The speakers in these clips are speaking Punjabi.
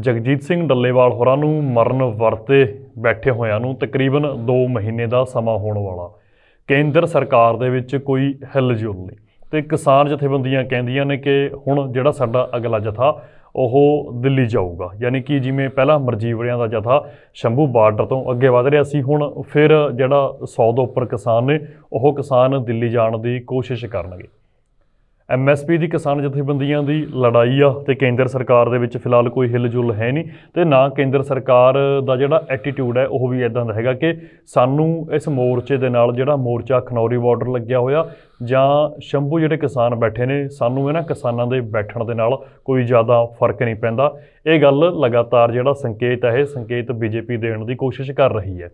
ਜਗਜੀਤ ਸਿੰਘ ਡੱਲੇਵਾਲ ਹੋਰਾਂ ਨੂੰ ਮਰਨ ਵਰਤੇ ਬੈਠੇ ਹੋਇਆਂ ਨੂੰ ਤਕਰੀਬਨ 2 ਮਹੀਨੇ ਦਾ ਸਮਾਂ ਹੋਣ ਵਾਲਾ। ਕੇਂਦਰ ਸਰਕਾਰ ਦੇ ਵਿੱਚ ਕੋਈ ਹਿਲਜੁਲ ਨਹੀਂ। ਤੇ ਕਿਸਾਨ ਜਥੇਬੰਦੀਆਂ ਕਹਿੰਦੀਆਂ ਨੇ ਕਿ ਹੁਣ ਜਿਹੜਾ ਸਾਡਾ ਅਗਲਾ ਜਥਾ, ਉਹ ਦਿੱਲੀ ਜਾਊਗਾ। ਯਾਨੀ ਕਿ ਜਿਵੇਂ ਪਹਿਲਾਂ ਮਰਜੀਵੜਿਆਂ ਦਾ ਜਥਾ ਸ਼ੰਭੂ ਬਾਰਡਰ ਤੋਂ ਅੱਗੇ ਵਧ ਰਿਹਾ ਸੀ, ਹੁਣ ਫਿਰ ਜਿਹੜਾ 100 ਤੋਂ ਉੱਪਰ ਕਿਸਾਨ ਨੇ, ਉਹ ਕਿਸਾਨ ਦਿੱਲੀ ਜਾਣ ਦੀ ਕੋਸ਼ਿਸ਼ ਕਰਨਗੇ। ਐਮਐਸਪੀ ਦੀ ਕਿਸਾਨ ਜਥੇਬੰਦੀਆਂ ਦੀ ਲੜਾਈ ਆ ਤੇ ਕੇਂਦਰ ਸਰਕਾਰ ਦੇ ਵਿੱਚ ਫਿਲਹਾਲ ਕੋਈ ਹਿਲਜੁਲ ਹੈ ਨਹੀਂ ਤੇ ਨਾ ਕੇਂਦਰ ਸਰਕਾਰ ਦਾ ਜਿਹੜਾ ਐਟੀਟਿਊਡ ਹੈ, ਉਹ ਵੀ ਇਦਾਂ ਦਾ ਹੈਗਾ ਕਿ ਸਾਨੂੰ ਇਸ ਮੋਰਚੇ ਦੇ ਨਾਲ ਜਿਹੜਾ ਮੋਰਚਾ ਖਨੌਰੀ ਬਾਰਡਰ ਲੱਗਿਆ ਹੋਇਆ ਜਾਂ ਸ਼ੰਭੂ ਜਿਹੜੇ ਕਿਸਾਨ ਬੈਠੇ ਨੇ, ਸਾਨੂੰ ਇਹਨਾਂ ਕਿਸਾਨਾਂ ਦੇ ਬੈਠਣ ਦੇ ਨਾਲ ਕੋਈ ਜ਼ਿਆਦਾ ਫ਼ਰਕ ਨਹੀਂ ਪੈਂਦਾ। ਇਹ ਗੱਲ ਲਗਾਤਾਰ ਜਿਹੜਾ ਸੰਕੇਤ ਹੈ, ਇਹ ਸੰਕੇਤ ਬੀਜੇਪੀ ਦੇਣ ਦੀ ਕੋਸ਼ਿਸ਼ ਕਰ ਰਹੀ ਹੈ।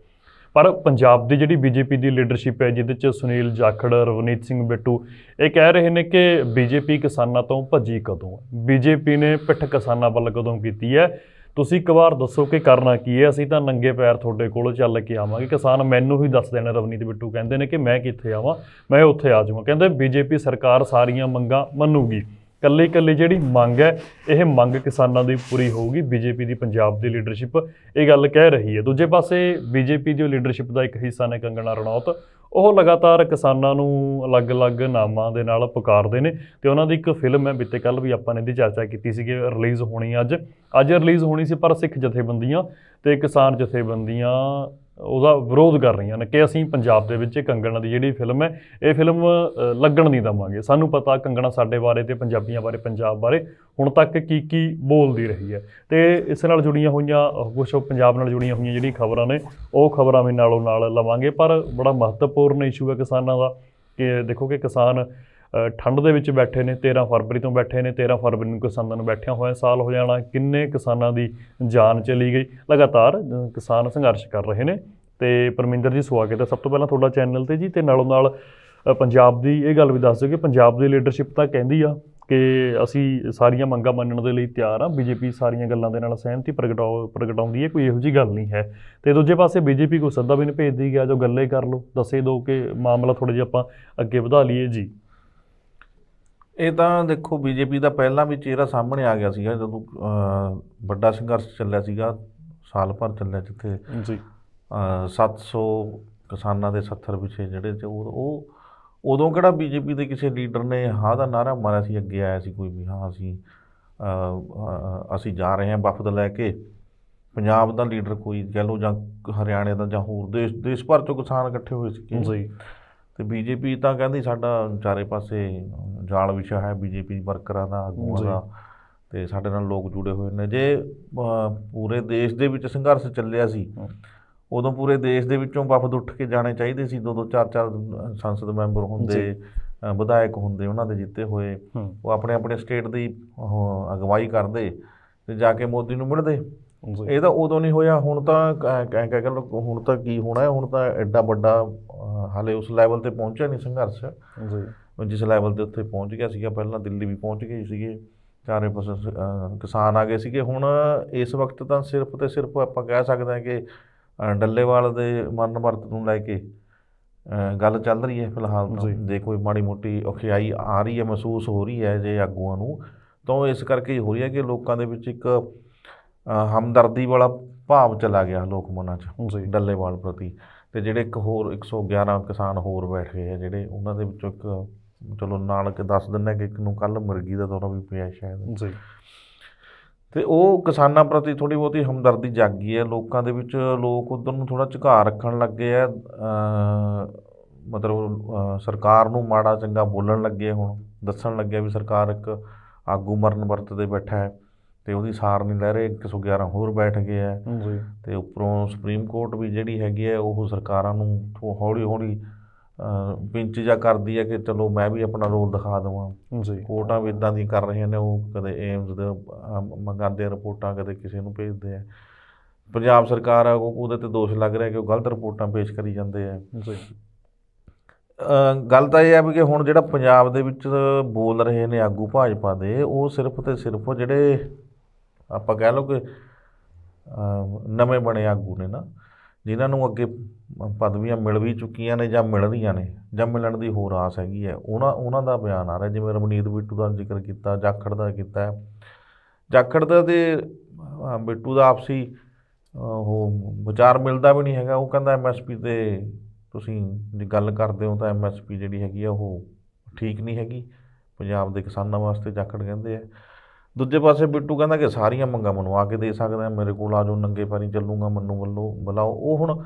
ਪਰ ਪੰਜਾਬ ਦੀ ਜਿਹੜੀ ਬੀਜੇਪੀ ਦੀ ਲੀਡਰਸ਼ਿਪ ਹੈ, ਜਿਹਦੇ ਚ ਸੁਨੀਲ ਜਾਖੜ, ਰਵਨੀਤ ਸਿੰਘ ਬਿੱਟੂ, ਇਹ ਕਹਿ ਰਹੇ ਨੇ ਕਿ ਬੀਜੇਪੀ ਕਿਸਾਨਾਂ ਤੋਂ ਭੱਜੀ ਕਦੋਂ ਹੈ? ਬੀਜੇਪੀ ਨੇ ਪਿੱਠ ਕਿਸਾਨਾਂ ਵੱਲ ਕਦੋਂ ਕੀਤੀ ਹੈ? ਤੁਸੀਂ ਇੱਕ ਵਾਰ ਦੱਸੋ ਕਿ ਕਰਨਾ ਕੀ ਹੈ? ਅਸੀਂ ਤਾਂ ਨੰਗੇ ਪੈਰ ਤੁਹਾਡੇ ਕੋਲ ਚੱਲ ਕੇ ਆਵਾਂਗੇ। ਕਿਸਾਨ ਮੈਨੂੰ ਹੀ ਦੱਸ ਦੇਣਾ, ਰਵਨੀਤ ਬਿੱਟੂ ਕਹਿੰਦੇ ਨੇ ਕਿ ਮੈਂ ਕਿੱਥੇ ਆਵਾਂ? ਮੈਂ ਉੱਥੇ ਆ ਜਾਵਾਂ ਕਹਿੰਦੇ ਬੀਜੇਪੀ ਸਰਕਾਰ ਸਾਰੀਆਂ ਮੰਗਾਂ ਮੰਨੂਗੀ। ਕੱਲੀ ਕੱਲੀ ਜਿਹੜੀ ਮੰਗ ਹੈ, ਇਹ ਮੰਗ ਕਿਸਾਨਾਂ ਦੀ ਪੂਰੀ ਹੋਊਗੀ, ਬੀਜੇਪੀ ਦੀ ਪੰਜਾਬ ਦੀ ਲੀਡਰਸ਼ਿਪ ਇਹ ਗੱਲ ਕਹਿ ਰਹੀ ਹੈ। ਦੂਜੇ ਪਾਸੇ ਬੀਜੇਪੀ ਦੀ ਲੀਡਰਸ਼ਿਪ ਦਾ ਇੱਕ ਹਿੱਸਾ ਨੇ ਕੰਗਣਾ ਰਣੌਤ, ਉਹ ਲਗਾਤਾਰ ਕਿਸਾਨਾਂ ਨੂੰ ਅਲੱਗ-ਅਲੱਗ ਨਾਮਾਂ ਦੇ ਨਾਲ ਪੁਕਾਰਦੇ ਨੇ ਤੇ ਉਹਨਾਂ ਦੀ ਇੱਕ ਫਿਲਮ ਹੈ, ਬਿੱਤੇ ਕੱਲ ਵੀ ਆਪਾਂ ਨੇ ਇਹਦੀ ਚਰਚਾ ਕੀਤੀ ਸੀ ਕਿ ਰਿਲੀਜ਼ ਹੋਣੀ ਅੱਜ। ਅੱਜ ਰਿਲੀਜ਼ ਹੋਣੀ ਸੀ ਪਰ ਸਿੱਖ ਜਥੇਬੰਦੀਆਂ ਤੇ ਕਿਸਾਨ ਜਥੇਬੰਦੀਆਂ ਉਹਦਾ ਵਿਰੋਧ ਕਰ ਰਹੀਆਂ ਨੇ ਕਿ ਅਸੀਂ ਪੰਜਾਬ ਦੇ ਵਿੱਚ ਕੰਗਣਾ ਦੀ ਜਿਹੜੀ ਫਿਲਮ ਹੈ, ਇਹ ਫਿਲਮ ਲੱਗਣ ਨਹੀਂ ਦਵਾਂਗੇ। ਸਾਨੂੰ ਪਤਾ ਕੰਗਣਾ ਸਾਡੇ ਬਾਰੇ ਤੇ ਪੰਜਾਬੀਆਂ ਬਾਰੇ, ਪੰਜਾਬ ਬਾਰੇ ਹੁਣ ਤੱਕ ਕੀ ਕੀ ਬੋਲਦੀ ਰਹੀ ਹੈ। ਤੇ ਇਸ ਨਾਲ ਜੁੜੀਆਂ ਹੋਈਆਂ ਕੁਝ ਪੰਜਾਬ ਨਾਲ ਜੁੜੀਆਂ ਹੋਈਆਂ ਜਿਹੜੀਆਂ ਖਬਰਾਂ ਨੇ, ਉਹ ਖਬਰਾਂ ਵੀ ਨਾਲੋਂ ਨਾਲ ਲਵਾਂਗੇ। ਪਰ ਬੜਾ ਮਹੱਤਵਪੂਰਨ ਇਸ਼ੂ ਹੈ ਕਿਸਾਨਾਂ ਦਾ ਕਿ ਦੇਖੋ ਕਿ ਕਿਸਾਨ ਠੰਡ ਦੇ ਵਿੱਚ ਬੈਠੇ ਨੇ 13 ਫਰਵਰੀ ਤੋਂ ਬੈਠੇ ਨੇ 13 ਫਰਵਰੀ ਨੂੰ ਕਿਸਾਨਾਂ ਨੂੰ ਬੈਠਿਆਂ ਹੋਇਆ ਸਾਲ ਹੋ ਜਾਣਾ, ਕਿੰਨੇ ਕਿਸਾਨਾਂ ਦੀ ਜਾਨ ਚਲੀ ਗਈ? ਲਗਾਤਾਰ ਕਿਸਾਨ ਸੰਘਰਸ਼ ਕਰ ਰਹੇ ਨੇ। ਤੇ ਪਰਮਿੰਦਰ ਜੀ, ਸਵਾਗਤ ਹੈ ਸਭ ਤੋਂ ਪਹਿਲਾਂ ਤੁਹਾਡਾ ਚੈਨਲ ਤੇ ਜੀ, ਤੇ ਨਾਲੋਂ ਨਾਲ ਪੰਜਾਬ ਦੀ ਇਹ ਗੱਲ ਵੀ ਦੱਸ ਦਿਓ ਕਿ ਪੰਜਾਬ ਦੀ ਲੀਡਰਸ਼ਿਪ ਤਾਂ ਕਹਿੰਦੀ ਆ ਕਿ ਅਸੀਂ ਸਾਰੀਆਂ ਮੰਗਾਂ ਮੰਨਣ ਦੇ ਲਈ ਤਿਆਰ ਆ। ਬੀਜੇਪੀ ਸਾਰੀਆਂ ਗੱਲਾਂ ਦੇ ਨਾਲ ਸਹਿਮਤੀ ਪ੍ਰਗਟਾਉ ਪ੍ਰਗਟਾਉਂਦੀ ਹੈ, ਕੋਈ ਇਹੋ ਜੀ ਗੱਲ ਨਹੀਂ ਹੈ। ਤੇ ਦੂਜੇ ਪਾਸੇ ਬੀਜੇਪੀ ਕੋਈ ਸੱਦਾ ਵੀ ਨਹੀਂ ਭੇਜਦੀ ਗਿਆ ਜੋ ਗੱਲੇ ਕਰ ਲਓ, ਦੱਸੇ ਦਿਓ ਕਿ ਮਾਮਲਾ ਥੋੜਾ ਜਿਹਾ ਆਪਾਂ ਅੱਗੇ ਵਧਾ ਲਈਏ। ਜੀ। ਇਹ ਤਾਂ ਦੇਖੋ ਬੀਜੇਪੀ ਦਾ ਪਹਿਲਾਂ ਵੀ ਚਿਹਰਾ ਸਾਹਮਣੇ ਆ ਗਿਆ ਸੀਗਾ ਜਦੋਂ ਵੱਡਾ ਸੰਘਰਸ਼ ਚੱਲਿਆ ਸੀਗਾ ਸਾਲ ਭਰ ਚੱਲਿਆ ਜਿੱਥੇ ਜੀ। ਅਹ, 700 ਕਿਸਾਨਾਂ ਦੇ 70 ਪਿਛੇ ਜਿਹੜੇ ਤੇ ਉਹ ਉਦੋਂ ਕਿਹੜਾ ਬੀਜੇਪੀ ਦੇ ਕਿਸੇ ਲੀਡਰ ਨੇ ਹਾਂ ਦਾ ਨਾਰਾ ਮਾਰਿਆ ਸੀ ਅੱਗੇ ਆਇਆ ਸੀ ਕੋਈ ਵੀ ਹਾਂ ਅਸੀਂ ਅਸੀਂ ਜਾ ਰਹੇ ਹਾਂ ਵਫਦ ਲੈ ਕੇ। ਪੰਜਾਬ ਦਾ ਲੀਡਰ ਕੋਈ ਕਹਿ ਲਓ ਜਾਂ ਹਰਿਆਣੇ ਦਾ ਜਾਂ ਹੋਰ ਦੇਸ਼ ਦੇਸ਼ ਭਰ ਚੋਂ ਕਿਸਾਨ ਇਕੱਠੇ ਹੋਏ ਸੀ। ਜੀ। ਤੇ ਬੀਜੇਪੀ ਤਾਂ ਕਹਿੰਦੀ ਸਾਡਾ ਚਾਰੇ ਪਾਸੇ ਜਾਲ ਵਿਛਾ ਹੈ ਬੀਜੇਪੀ ਵਰਕਰਾਂ ਦਾ ਆਗੂਆਂ। ਦਾ ਤੇ ਸਾਡੇ ਨਾਲ ਲੋਕ ਜੁੜੇ ਹੋਏ ਨੇ। ਜੇ ਪੂਰੇ ਦੇਸ਼ ਦੇ ਵਿੱਚ ਸੰਘਰਸ਼ ਚੱਲਿਆ ਸੀ। ਉਦੋਂ ਪੂਰੇ ਦੇਸ਼ ਦੇ ਵਿੱਚੋਂ ਵਫਦ ਉੱਠ ਕੇ ਜਾਣੇ ਚਾਹੀਦੇ ਸੀ। ਦੋ ਦੋ ਚਾਰ ਚਾਰ ਸੰਸਦ ਮੈਂਬਰ ਹੁੰਦੇ ਵਿਧਾਇਕ ਹੁੰਦੇ ਉਹਨਾਂ ਦੇ ਜਿੱਤੇ ਹੋਏ। ਉਹ ਆਪਣੇ ਆਪਣੇ ਸਟੇਟ ਦੀ ਅਗਵਾਈ ਕਰਦੇ ਤੇ ਜਾ ਕੇ ਮੋਦੀ ਨੂੰ ਮਿਲਦੇ। ਇਹ ਤਾਂ ਉਦੋਂ ਨਹੀਂ ਹੋਇਆ ਹੁਣ ਤਾਂ ਕਹਿ ਕਹਿ ਲਓ ਹੁਣ ਤਾਂ ਕੀ ਹੋਣਾ ਹੈ ਹੁਣ ਤਾਂ ਐਡਾ ਵੱਡਾ ਹਾਲੇ ਉਸ ਲੈਵਲ ਤੇ ਪਹੁੰਚਿਆ ਨਹੀਂ ਸੰਘਰਸ਼। ਜੀ। ਜਿਸ ਲੈਵਲ ਤੇ ਉੱਥੇ ਪਹੁੰਚ ਗਿਆ ਸੀਗਾ ਪਹਿਲਾਂ ਦਿੱਲੀ ਵੀ ਪਹੁੰਚ ਗਏ ਸੀਗੇ ਚਾਰੇ ਪਾਸੇ ਕਿਸਾਨ ਆ ਗਏ ਸੀਗੇ। ਹੁਣ ਇਸ ਵਕਤ ਤਾਂ ਸਿਰਫ ਤੇ ਸਿਰਫ ਆਪਾਂ ਕਹਿ ਸਕਦੇ ਹਾਂ ਕਿ ਡੱਲੇਵਾਲ ਦੇ ਮਰਨ ਵਰਤ ਨੂੰ ਲੈ ਕੇ ਗੱਲ ਚੱਲ ਰਹੀ ਹੈ ਫਿਲਹਾਲ। ਜੇ। ਕੋਈ ਮਾੜੀ ਮੋਟੀ ਔਖਿਆਈ ਆ ਰਹੀ ਹੈ ਮਹਿਸੂਸ ਹੋ ਰਹੀ ਹੈ ਜੇ ਆਗੂਆਂ ਨੂੰ ਤਾਂ ਇਸ ਕਰਕੇ ਹੀ ਰਹੀ ਹੈ ਕਿ ਲੋਕਾਂ ਦੇ ਵਿੱਚ ਇੱਕ ਹਮਦਰਦੀ ਵਾਲਾ ਭਾਵ ਚਲਾ ਗਿਆ ਲੋਕ ਮਨਾਂ 'ਚ ਡੱਲੇਵਾਲ ਪ੍ਰਤੀ। ਤੇ ਜਿਹੜੇ ਇੱਕ ਹੋਰ 111 ਕਿਸਾਨ ਹੋਰ ਬੈਠ ਗਏ ਆ ਜਿਹੜੇ ਉਹਨਾਂ ਦੇ ਵਿੱਚੋਂ ਇੱਕ ਚਲੋ ਨਾਨਕ ਦੱਸ ਦਿੰਦਾ ਕਿ ਇੱਕ ਨੂੰ ਕੱਲ ਮਿਰਗੀ ਦਾ ਦੌਰਾ ਵੀ ਪਿਆ ਸ਼ਾਇਦ। ਜੀ। ਤੇ ਉਹ ਕਿਸਾਨਾਂ ਪ੍ਰਤੀ ਥੋੜੀ ਬਹੁਤੀ ਹਮਦਰਦੀ ਜਾਗੀ ਹੈ ਲੋਕਾਂ ਦੇ ਵਿੱਚ ਲੋਕ ਉਧਰ ਨੂੰ ਥੋੜਾ ਝੁਕਾਅ ਰੱਖਣ ਲੱਗੇ ਆ ਮਤਲਬ ਸਰਕਾਰ ਨੂੰ ਮਾੜਾ ਚੰਗਾ ਬੋਲਣ ਲੱਗੇ ਹੁਣ ਦੱਸਣ ਲੱਗੇ ਵੀ ਸਰਕਾਰ ਇੱਕ ਆਗੂ ਮਰਨ ਵਰਤ ਤੇ ਬੈਠਾ ਹੈ। ਤੇ ਉਹਦੀ ਸਾਰ ਨਹੀਂ ਲੈ ਰਹੇ 111 ਹੋਰ ਬੈਠ ਗਏ ਆ। ਜੀ। ਤੇ ਉੱਪਰੋਂ ਸੁਪਰੀਮ ਕੋਰਟ ਵੀ ਜਿਹੜੀ ਹੈਗੀ ਹੈ ਉਹ ਸਰਕਾਰਾਂ ਨੂੰ ਹੌਲੀ ਹੌਲੀ ਪਿੰਚ ਜਾ ਕਰਦੀ ਹੈ ਕਿ ਚਲੋ ਮੈਂ ਵੀ ਆਪਣਾ ਰੋਲ ਦਿਖਾ ਦੇਵਾਂ। ਜੀ। ਕੋਰਟਾਂ ਵੀ ਇਦਾਂ ਦੀ ਕਰ ਰਹੀਆਂ ਨੇ ਉਹ ਕਦੇ ਏਮਸ ਦੇ ਮੰਗਾਉਂਦੇ ਆ ਰਿਪੋਰਟਾਂ ਕਦੇ ਕਿਸੇ ਨੂੰ ਭੇਜਦੇ ਆ। ਪੰਜਾਬ ਸਰਕਾਰ ਆ ਉਹ ਉਹਦੇ ਤੇ ਦੋਸ਼ ਲੱਗ ਰਿਹਾ ਕਿ ਉਹ ਗਲਤ ਰਿਪੋਰਟਾਂ ਪੇਸ਼ ਕਰੀ ਜਾਂਦੇ ਆ। ਜੀ। ਗੱਲ ਤਾਂ ਇਹ ਹੈ ਵੀ ਕਿ ਹੁਣ ਜਿਹੜਾ ਪੰਜਾਬ ਦੇ ਵਿੱਚ ਬੋਲ ਰਹੇ ਨੇ ਆਗੂ ਭਾਜਪਾ ਦੇ ਉਹ ਸਿਰਫ ਤੇ ਸਿਰਫ ਜਿਹੜੇ ਆਪਾਂ ਕਹਿ ਲਓ ਕਿ ਨਵੇਂ ਬਣੇ ਆਗੂ ਨੇ ਨਾ, ਜਿਨ੍ਹਾਂ ਨੂੰ ਅੱਗੇ ਪਦਵੀਆਂ ਮਿਲ ਵੀ ਚੁੱਕੀਆਂ ਨੇ ਜਾਂ ਮਿਲ ਰਹੀਆਂ ਨੇ, ਜਾਂ ਮਿਲਣ ਦੀ ਹੋਰ ਆਸ ਹੈਗੀ ਹੈ, ਉਹਨਾਂ ਉਹਨਾਂ ਦਾ ਬਿਆਨ ਆ ਰਿਹਾ, ਜਿਵੇਂ ਰਮਨੀਤ ਬਿੱਟੂ ਦਾ ਜ਼ਿਕਰ ਕੀਤਾ, ਜਾਖੜ ਦਾ ਕੀਤਾ ਜਾਖੜ ਦਾ ਤੇ ਬਿੱਟੂ ਦਾ ਆਪਸੀ ਉਹ ਵਿਚਾਰ ਮਿਲਦਾ ਵੀ ਨਹੀਂ ਹੈਗਾ, ਉਹ ਕਹਿੰਦਾ ਐਮਐਸਪੀ ਤੇ ਤੁਸੀਂ ਜੇ ਗੱਲ ਕਰਦੇ ਹੋ ਤਾਂ ਐਮਐਸਪੀ ਜਿਹੜੀ ਹੈਗੀ ਆ, ਉਹ ਠੀਕ ਨਹੀਂ ਹੈਗੀ। ਪੰਜਾਬ ਦੇ ਕਿਸਾਨਾਂ ਵਾਸਤੇ ਜਾਖੜ ਕਹਿੰਦੇ ਆ। ਦੂਜੇ ਪਾਸੇ ਬਿੱਟੂ ਕਹਿੰਦਾ ਕਿ ਸਾਰੀਆਂ ਮੰਗਾਂ ਮਨਵਾ ਕੇ ਦੇ ਸਕਦਾ ਮੇਰੇ ਕੋਲ ਆ ਜਾਓ ਨੰਗੇ ਪੈਰੀ ਚੱਲੂਗਾ ਮੈਨੂੰ ਵੱਲੋਂ ਬੁਲਾਓ। ਉਹ ਹੁਣ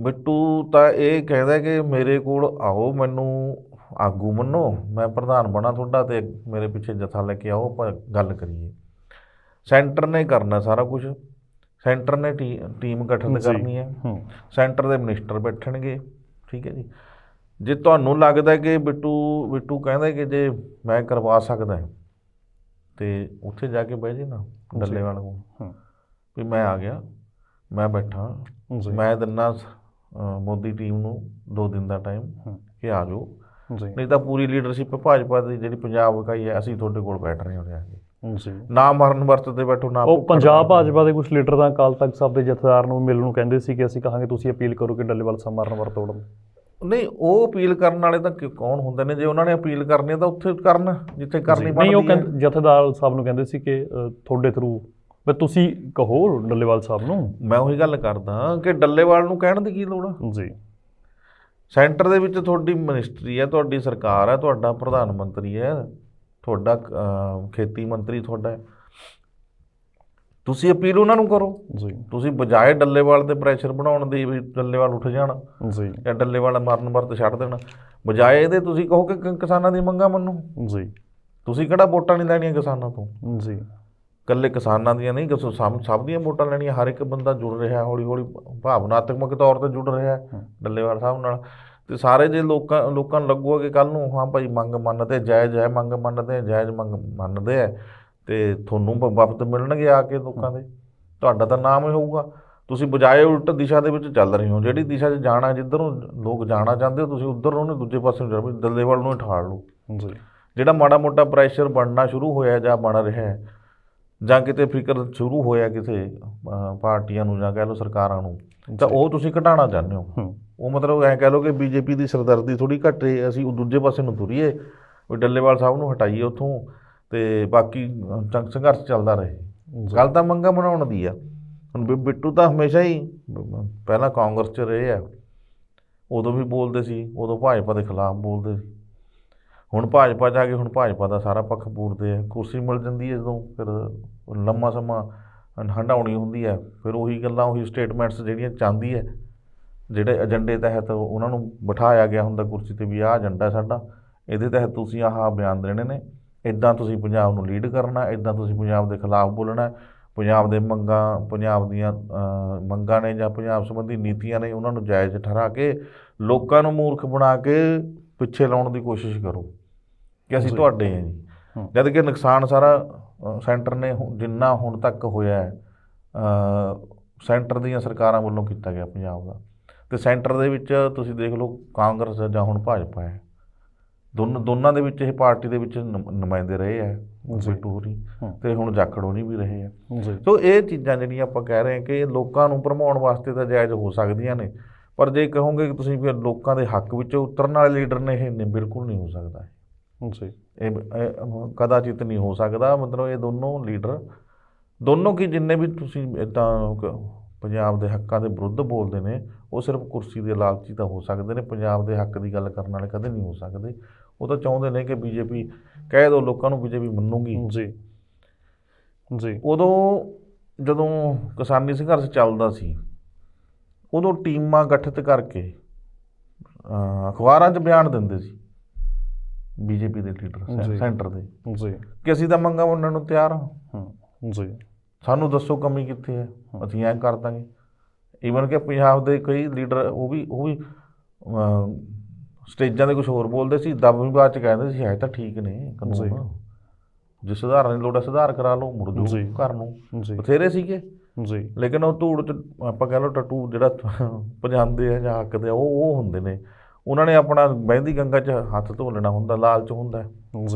ਬਿੱਟੂ ਤਾਂ ਇਹ ਕਹਿੰਦਾ ਕਿ ਮੇਰੇ ਕੋਲ ਆਓ ਮੈਨੂੰ ਆਗੂ ਮੰਨੋ ਮੈਂ ਪ੍ਰਧਾਨ ਬਣਾ ਤੁਹਾਡਾ ਤੇ ਮੇਰੇ ਪਿੱਛੇ ਜਥਾ ਲੈ ਕੇ ਆਓ ਆਪਾਂ ਗੱਲ ਕਰੀਏ। ਸੈਂਟਰ ਨੇ ਕਰਨਾ ਸਾਰਾ ਕੁਝ ਸੈਂਟਰ ਨੇ ਟੀਮ ਗਠਿਤ ਜੀ। ਕਰਨੀ ਹੈ। ਹੂੰ। ਸੈਂਟਰ ਦੇ ਮਿਨਿਸਟਰ ਬੈਠਣਗੇ ਠੀਕ ਹੈ ਜੀ। ਜੇ ਤੁਹਾਨੂੰ ਲੱਗਦਾ ਕਿ ਬਿੱਟੂ ਬਿੱਟੂ ਕਹਿੰਦਾ ਕਿ ਜੇ ਮੈਂ ਕਰਵਾ ਸਕਦਾ ਤੇ ਉੱਥੇ ਜਾ ਕੇ ਬਹਿ ਜੇ ਨਾ ਡੱਲੇਵਾਲ ਕੋਲ। ਹੂੰ। ਵੀ ਮੈਂ ਆ ਗਿਆ ਮੈਂ ਬੈਠਾ ਮੈਂ ਦਿੰਨਾ ਮੋਦੀ ਟੀਮ ਨੂੰ 2 ਦਿਨ ਦਾ ਟਾਈਮ ਕਿ ਆ ਜਾਓ। ਨਹੀਂ ਤਾਂ ਪੂਰੀ ਲੀਡਰਸ਼ਿਪ ਭਾਜਪਾ ਦੀ ਜਿਹੜੀ ਪੰਜਾਬ ਇਕਾਈ ਹੈ ਅਸੀਂ ਤੁਹਾਡੇ ਕੋਲ ਬੈਠ ਰਹੇ ਹਾਂ ਜੀ। ਨਾ ਮਰਨ ਵਰਤ ਤੇ ਬੈਠੋ ਨਾ ਉਹ ਪੰਜਾਬ ਵਰਤ। ਭਾਜਪਾ ਦੇ ਕੁਝ ਲੀਡਰ ਤਾਂ ਅਕਾਲ ਤਖਤ ਸਾਹਿਬ ਦੇ ਜਥੇਦਾਰ ਨੂੰ ਮਿਲਣ ਨੂੰ ਕਹਿੰਦੇ ਸੀ ਕਿ ਅਸੀਂ ਕਹਾਂਗੇ ਤੁਸੀਂ ਅਪੀਲ ਕਰੋ ਕਿ ਡੱਲੇਵਾਲ ਸਮਾਰਨ ਵਰ ਤੋੜਨ ਨਹੀਂ ਉਹ ਅਪੀਲ ਕਰਨ ਵਾਲੇ ਤਾਂ ਕੌਣ ਹੁੰਦੇ ਨੇ? ਜੇ ਉਹਨਾਂ ਨੇ ਅਪੀਲ ਕਰਨੀ ਹੈ ਤਾਂ ਉੱਥੇ ਕਰਨ ਜਿੱਥੇ ਕਰਨੀ ਨਹੀਂ ਉਹ ਬਣਦੀ ਹੈ ਕਹਿੰਦੇ ਜਥੇਦਾਰ ਸਾਹਿਬ ਨੂੰ ਕਹਿੰਦੇ ਸੀ ਕਿ ਤੁਹਾਡੇ ਥਰੂ ਵੀ ਤੁਸੀਂ ਕਹੋ ਡੱਲੇਵਾਲ ਸਾਹਿਬ ਨੂੰ। ਮੈਂ ਉਹੀ ਗੱਲ ਕਰਦਾ ਕਿ ਡੱਲੇਵਾਲ ਨੂੰ ਕਹਿਣ ਦੀ ਕੀ ਲੋੜ ਆ? ਜੀ। ਸੈਂਟਰ ਦੇ ਵਿੱਚ ਤੁਹਾਡੀ ਮਿਨਿਸਟਰੀ ਹੈ ਤੁਹਾਡੀ ਸਰਕਾਰ ਹੈ ਤੁਹਾਡਾ ਪ੍ਰਧਾਨ ਮੰਤਰੀ ਹੈ ਤੁਹਾਡਾ ਖੇਤੀ ਮੰਤਰੀ ਤੁਹਾਡਾ ਹੈ। ਤੁਸੀਂ ਅਪੀਲ ਉਹਨਾਂ ਨੂੰ ਕਰੋ। ਜੀ। ਤੁਸੀਂ ਬਜਾਏ ਡੱਲੇਵਾਲ ਤੇ ਪ੍ਰੈਸ਼ਰ ਬਣਾਉਣ ਦੀ ਵੀ ਡੱਲੇਵਾਲ ਉੱਠ ਜਾਣ ਜੀ। ਜਾਂ ਡੱਲੇਵਾਲ ਮਰਨ ਵਰਤ ਛੱਡ ਦੇਣ। ਬਜਾਏ ਇਹਦੇ ਤੁਸੀਂ ਕਹੋ ਕਿ ਕਿਸਾਨਾਂ ਦੀ ਮੰਗਾਂ ਮੰਨੋ। ਜੀ। ਤੁਸੀਂ ਕਿਹੜਾ ਵੋਟਾਂ ਨਹੀਂ ਲੈਣੀਆਂ ਕਿਸਾਨਾਂ ਤੋਂ? ਜੀ। ਇਕੱਲੇ ਕਿਸਾਨਾਂ ਦੀਆਂ ਨਹੀਂ ਕਿਸੋ ਸਭ ਸਭ ਦੀਆਂ ਵੋਟਾਂ ਲੈਣੀਆਂ। ਹਰ ਇੱਕ ਬੰਦਾ ਜੁੜ ਰਿਹਾ ਹੌਲੀ ਹੌਲੀ ਭਾਵਨਾਤਮਕ ਤੌਰ ਤੇ ਜੁੜ ਰਿਹਾ। ਡੱਲੇਵਾਲ ਸਾਹਿਬ ਨਾਲ। ਤੇ ਸਾਰੇ ਜੇ ਲੋਕਾਂ ਲੋਕਾਂ ਨੂੰ ਲੱਗੂਗਾ ਕਿ ਕੱਲ ਨੂੰ ਹਾਂ ਭਾਈ ਮੰਗ ਮੰਨਦੇ ਜਾਇਜ਼ ਹੈ ਮੰਗ ਮੰਨਦੇ ਜਾਇਜ਼ ਮੰਗ ਮੰਨਦੇ ਆ ਤੇ ਤੁਹਾਨੂੰ ਵਫਦ ਮਿਲਣਗੇ ਆ ਕੇ ਲੋਕਾਂ ਦੇ। ਤੁਹਾਡਾ ਤਾਂ ਨਾਮ ਹੀ ਹੋਊਗਾ। ਤੁਸੀਂ ਬਜਾਏ ਉਲਟ ਦਿਸ਼ਾ ਦੇ ਵਿੱਚ ਚੱਲ ਰਹੇ ਹੋ। ਜਿਹੜੀ ਦਿਸ਼ਾ 'ਚ ਜਾਣਾ ਜਿੱਧਰ ਨੂੰ ਲੋਕ ਜਾਣਾ ਚਾਹੁੰਦੇ ਹੋ ਤੁਸੀਂ ਉਧਰ ਨੂੰ ਨਹੀਂ ਦੂਜੇ ਪਾਸੇ ਨੂੰ ਜਾਓ। ਵੀ ਡੱਲੇਵਾਲ ਨੂੰ ਠਾਲ ਲਓ। ਜੀ ਜਿਹੜਾ ਮਾੜਾ ਮੋਟਾ ਪ੍ਰੈਸ਼ਰ ਬਣਨਾ ਸ਼ੁਰੂ ਹੋਇਆ ਜਾਂ ਬਣ ਰਿਹਾ ਹੈ ਜਾਂ ਕਿਤੇ ਫਿਕਰ ਸ਼ੁਰੂ ਹੋਇਆ ਕਿਸੇ ਪਾਰਟੀਆਂ ਨੂੰ ਜਾਂ ਕਹਿ ਲਓ ਸਰਕਾਰਾਂ ਨੂੰ ਤਾਂ ਉਹ ਤੁਸੀਂ ਘਟਾਉਣਾ ਚਾਹੁੰਦੇ ਹੋ। ਉਹ ਮਤਲਬ ਐਂ ਕਹਿ ਲਓ ਕਿ ਬੀਜੇਪੀ ਦੀ ਸਰਦਰਦੀ ਥੋੜੀ ਘਟੇ ਅਸੀਂ ਉਹ ਦੂਜੇ ਪਾਸੇ ਨੂੰ ਤੁਰੀਏ ਵੀ ਡੱਲੇਵਾਲ ਸਾਹਿਬ ਨੂੰ ਹਟਾਈਏ ਉੱਥੋਂ। ਤੇ ਬਾਕੀ ਜੰਗ ਸੰਘਰਸ਼ ਚੱਲਦਾ ਰਹੇ। ਜੀ। ਗੱਲ ਤਾਂ ਮੰਗਾ ਬਣਾਉਣ ਦੀ ਆ। ਹੁਣ ਬਿੱਟੂ ਤਾਂ ਹਮੇਸ਼ਾ ਹੀ ਪਹਿਲਾਂ ਕਾਂਗਰਸ 'ਚ ਰਹੇ ਆ। ਉਦੋਂ ਵੀ ਬੋਲਦੇ ਸੀ ਉਦੋਂ ਭਾਜਪਾ ਦੇ ਖਿਲਾਫ ਬੋਲਦੇ ਸੀ। ਹੁਣ ਭਾਜਪਾ 'ਚ ਆ ਕੇ ਹੁਣ ਭਾਜਪਾ ਦਾ ਸਾਰਾ ਪੱਖ ਪੂਰਦੇ ਆ। ਕੁਰਸੀ ਮਿਲ ਜਾਂਦੀ ਹੈ ਜਦੋਂ ਫਿਰ ਲੰਮਾ ਸਮਾਂ ਹੰਡਾਉਣੀ ਹੁੰਦੀ ਹੈ ਫਿਰ ਉਹੀ ਗੱਲਾਂ ਉਹੀ ਸਟੇਟਮੈਂਟਸ ਜਿਹੜੀਆਂ ਚਾਹੁੰਦੀ ਹੈ ਜਿਹੜੇ ਏਜੰਡੇ ਤਹਿਤ ਉਹਨਾਂ ਨੂੰ ਬਿਠਾਇਆ ਗਿਆ ਹੁੰਦਾ ਕੁਰਸੀ ਤੇ ਵੀ ਆਹ ਏਜੰਡਾ ਸਾਡਾ। ਇਹਦੇ ਤਹਿਤ ਤੁਸੀਂ ਆਹ ਬਿਆਨ ਦੇਣੇ ਨੇ। ਇਦਾਂ ਤੁਸੀਂ ਪੰਜਾਬ ਨੂੰ ਲੀਡ ਕਰਨਾ ਇਦਾਂ ਤੁਸੀਂ ਪੰਜਾਬ ਦੇ ਖਿਲਾਫ ਬੋਲਣਾ ਪੰਜਾਬ ਦੇ ਮੰਗਾਂ ਪੰਜਾਬ ਦੀਆਂ ਮੰਗਾਂ ਨੇ ਜਾਂ ਪੰਜਾਬ ਸੰਬੰਧੀ ਨੀਤੀਆਂ ਨੇ ਉਹਨਾਂ ਨੂੰ ਜਾਇਜ਼ ਠਹਿਰਾ ਕੇ ਲੋਕਾਂ ਨੂੰ ਮੂਰਖ ਬਣਾ ਕੇ ਪਿੱਛੇ ਲਾਉਣ ਦੀ ਕੋਸ਼ਿਸ਼ ਕਰੋ ਕਿ ਅਸੀਂ। ਤੁਹਾਡੇ ਹਾਂ ਜੀ। ਜਦ ਕਿ ਨੁਕਸਾਨ ਸਾਰਾ ਸੈਂਟਰ ਨੇ ਜਿੰਨਾ ਹੁਣ ਤੱਕ ਹੋਇਆ ਹੈ ਸੈਂਟਰ ਦੀਆਂ ਸਰਕਾਰਾਂ ਵੱਲੋਂ ਕੀਤਾ ਗਿਆ ਪੰਜਾਬ ਦਾ ਤੇ ਸੈਂਟਰ ਦੇ ਵਿੱਚ ਤੁਸੀਂ ਦੇਖ ਲਓ ਕਾਂਗਰਸ ਜਾਂ ਹੁਣ ਭਾਜਪਾ ਹੈ ਦੋਨ ਦੋਨਾਂ ਦੇ ਵਿੱਚ ਇਹ ਪਾਰਟੀ ਦੇ ਵਿੱਚ ਨੁਮ- ਨੁਮਾਇੰਦੇ ਰਹੇ ਜੀ। ਬਿੱਟੂ ਹੋਰੀ। ਤੇ ਹੁਣ ਜਾਖੜ ਹੋਣੀ ਵੀ ਰਹੇ ਜੀ। ਸੋ ਇਹ ਚੀਜ਼ਾਂ ਜਿਹੜੀਆਂ ਆਪਾਂ ਕਹਿ ਰਹੇ ਹਾਂ ਕਿ ਲੋਕਾਂ ਨੂੰ ਭਰਮਾਉਣ ਵਾਸਤੇ ਤਾਂ ਜਾਇਜ਼ ਹੋ ਸਕਦੀਆਂ ਨੇ ਪਰ ਜੇ ਕਹੋਗੇ ਕਿ ਤੁਸੀਂ ਫਿਰ ਲੋਕਾਂ ਦੇ ਹੱਕ ਵਿੱਚ ਉਤਰਨ ਵਾਲੇ ਲੀਡਰ ਨੇ ਇਹ ਨਹੀਂ ਬਿਲਕੁਲ ਨਹੀਂ ਹੋ ਸਕਦਾ। ਜੀ। ਇਹ ਇਹ ਕਦਾਚਿਤ ਨਹੀਂ ਹੋ ਸਕਦਾ ਮਤਲਬ ਇਹ ਦੋਨੋਂ ਲੀਡਰ ਦੋਨੋਂ ਕੀ ਜਿੰਨੇ ਵੀ ਤੁਸੀਂ ਇਦਾਂ ਪੰਜਾਬ ਦੇ ਹੱਕਾਂ ਦੇ ਵਿਰੁੱਧ ਬੋਲਦੇ ਨੇ ਉਹ ਸਿਰਫ ਕੁਰਸੀ ਦੇ ਲਾਲਚੀ ਤਾਂ ਹੋ ਸਕਦੇ ਨੇ ਪੰਜਾਬ ਦੇ ਹੱਕ ਦੀ ਗੱਲ ਕਰਨ ਵਾਲੇ ਕਦੇ ਨਹੀਂ ਹੋ ਸਕਦੇ। ਉਹ ਤਾਂ ਚਾਹੁੰਦੇ ਨੇ ਕਿ ਬੀਜੇਪੀ ਕਹਿ ਦੋ ਲੋਕਾਂ ਨੂੰ ਬੀਜੇਪੀ ਮੰਨੂਗੀ। ਜੀ। ਜੀ। ਉਦੋਂ ਜਦੋਂ ਕਿਸਾਨੀ ਸੰਘਰਸ਼ ਚੱਲਦਾ ਸੀ ਉਦੋਂ ਟੀਮਾਂ ਗਠਿਤ ਕਰਕੇ ਅਖਬਾਰਾਂ 'ਚ ਬਿਆਨ ਦਿੰਦੇ ਸੀ ਬੀਜੇਪੀ ਦੇ ਲੀਡਰ ਸੈਂਟਰ ਦੇ। ਜੀ। ਕਿ ਅਸੀਂ ਤਾਂ ਮੰਗਾਂ ਮੰਨਣ ਨੂੰ ਤਿਆਰ ਹਾਂ। ਜੀ। ਸਾਨੂੰ ਦੱਸੋ ਕਮੀ ਕਿੱਥੇ ਹੈ। ਅਸੀਂ ਐਂ ਕਰ ਦਾਂਗੇ। ਈਵਨ ਕਿ ਪੰਜਾਬ ਦੇ ਕਈ ਲੀਡਰ ਉਹ ਵੀ ਉਹ ਵੀ ਸਟੇਜਾਂ ਦੇ ਕੁਝ ਹੋਰ ਬੋਲਦੇ ਸੀ ਦਬਵੀਂ ਬਾਅਦ ਚ ਕਹਿੰਦੇ ਸੀ ਹੈ ਤਾਂ ਠੀਕ ਨੇ। ਕਾਨੂੰਨ ਜੇ ਸੁਧਾਰਨ ਦੀ ਲੋੜ ਹੈ ਸੁਧਾਰ ਕਰਾ ਲਓ ਮੁੜ ਜਾਓ ਜੀ। ਘਰ ਨੂੰ। ਬਥੇਰੇ ਸੀਗੇ। ਜੀ। ਲੇਕਿਨ ਉਹ ਧੂੜ ਚ ਆਪਾਂ ਕਹਿ ਲਓ ਟਟੂ ਜਿਹੜਾ ਪਜਾਂਦੇ ਆ ਜਾਂ ਹੱਕਦੇ ਆ ਉਹ ਉਹ ਹੁੰਦੇ ਨੇ। ਉਹਨਾਂ ਨੇ ਆਪਣਾ ਮਹਿੰਦੀ ਗੰਗਾ 'ਚ ਹੱਥ ਧੋ ਲੈਣਾ ਹੁੰਦਾ ਲਾਲਚ ਹੁੰਦਾ।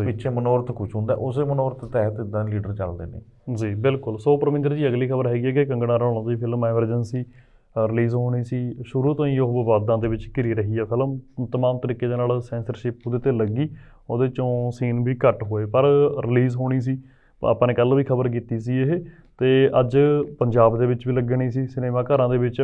ਪਿੱਛੇ ਮਨੋਰਥ ਕੁਛ ਹੁੰਦਾ। ਉਸੇ ਮਨੋਰਥ ਤਹਿਤ ਇਦਾਂ ਲੀਡਰ ਚੱਲਦੇ ਨੇ। ਜੀ ਬਿਲਕੁਲ। ਸੋ ਪਰਮਿੰਦਰ ਜੀ ਅਗਲੀ ਖਬਰ ਹੈਗੀ ਹੈ ਕਿ ਕੰਗਣਾ ਰਣੌਤ ਦੀ ਫਿਲਮ ਐਮਰਜੈਂਸੀ ਰਿਲੀਜ਼ ਹੋਣੀ ਸੀ, ਸ਼ੁਰੂ ਤੋਂ ਹੀ ਉਹ ਵਿਵਾਦਾਂ ਦੇ ਵਿੱਚ ਘਿਰੀ ਰਹੀ ਹੈ ਫਿਲਮ ਤਮਾਮ ਤਰੀਕੇ ਦੇ ਨਾਲ ਸੈਂਸਰਸ਼ਿਪ ਉਹਦੇ ਤੇ ਲੱਗੀ, ਉਹਦੇ ਚੋਂ ਸੀਨ ਵੀ ਘੱਟ ਹੋਏ, ਪਰ ਰਿਲੀਜ਼ ਹੋਣੀ ਸੀ। ਆਪਾਂ ਨੇ ਕੱਲ ਵੀ ਖਬਰ ਕੀਤੀ ਸੀ ਇਹ, ਤੇ ਅੱਜ ਪੰਜਾਬ ਦੇ ਵਿੱਚ ਵੀ ਲੱਗਣੀ ਸੀ ਸਿਨੇਮਾ ਘਰਾਂ ਦੇ ਵਿੱਚ।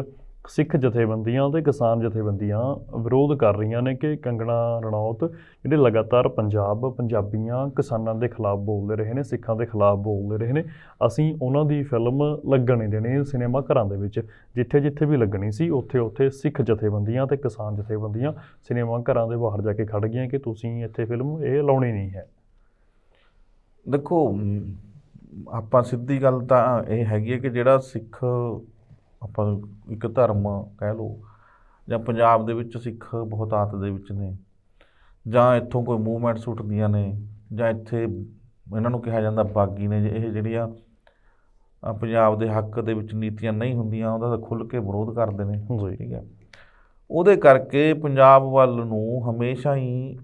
ਸਿੱਖ ਜਥੇਬੰਦੀਆਂ ਤੇ ਕਿਸਾਨ ਜਥੇਬੰਦੀਆਂ ਵਿਰੋਧ ਕਰ ਰਹੀਆਂ ਨੇ ਕਿ ਕੰਗਣਾ ਰਣੌਤ ਜਿਹੜੇ ਲਗਾਤਾਰ ਪੰਜਾਬ ਪੰਜਾਬੀਆਂ ਕਿਸਾਨਾਂ ਦੇ ਖਿਲਾਫ ਬੋਲਦੇ ਰਹੇ ਨੇ, ਸਿੱਖਾਂ ਦੇ ਖਿਲਾਫ ਬੋਲਦੇ ਰਹੇ ਨੇ, ਅਸੀਂ ਉਹਨਾਂ ਦੀ ਫਿਲਮ ਲੱਗਣ ਨਹੀਂ ਦੇਣੀ ਸਿਨੇਮਾ ਘਰਾਂ ਦੇ ਵਿੱਚ, ਜਿੱਥੇ ਜਿੱਥੇ ਵੀ ਲੱਗਣੀ ਸੀ, ਉੱਥੇ ਉੱਥੇ ਸਿੱਖ ਜਥੇਬੰਦੀਆਂ ਤੇ ਕਿਸਾਨ ਜਥੇਬੰਦੀਆਂ ਸਿਨੇਮਾ ਘਰਾਂ ਦੇ ਬਾਹਰ ਜਾ ਕੇ ਖੜ ਗਈਆਂ ਕਿ ਤੁਸੀਂ ਇੱਥੇ ਫਿਲਮ ਇਹ ਲਾਉਣੀ ਨਹੀਂ ਹੈ। ਦੇਖੋ, ਆਪਾਂ ਸਿੱਧੀ ਗੱਲ ਤਾਂ ਇਹ ਹੈਗੀ ਹੈ ਕਿ ਜਿਹੜਾ ਸਿੱਖ ਆਪਾਂ ਇੱਕ ਧਰਮ ਕਹਿ ਲਓ ਜਾਂ ਪੰਜਾਬ ਦੇ ਵਿੱਚ ਸਿੱਖ ਬਹੁਤਾਤ ਦੇ ਵਿੱਚ ਨੇ ਜਾਂ ਇੱਥੋਂ ਕੋਈ ਮੂਵਮੈਂਟਸ ਉੱਠਦੀਆਂ ਨੇ ਜਾਂ ਇੱਥੇ ਇਹਨਾਂ ਨੂੰ ਕਿਹਾ ਜਾਂਦਾ ਬਾਗੀ ਨੇ ਇਹ ਜਿਹੜੀਆਂ ਪੰਜਾਬ ਦੇ ਹੱਕ ਦੇ ਵਿੱਚ ਨੀਤੀਆਂ ਨਹੀਂ ਹੁੰਦੀਆਂ ਉਹਦਾ ਤਾਂ ਖੁੱਲ੍ਹ ਕੇ ਵਿਰੋਧ ਕਰਦੇ ਨੇ। ਠੀਕ ਹੈ। ਉਹਦੇ ਕਰਕੇ ਪੰਜਾਬ ਵੱਲ ਨੂੰ ਹਮੇਸ਼ਾ ਹੀ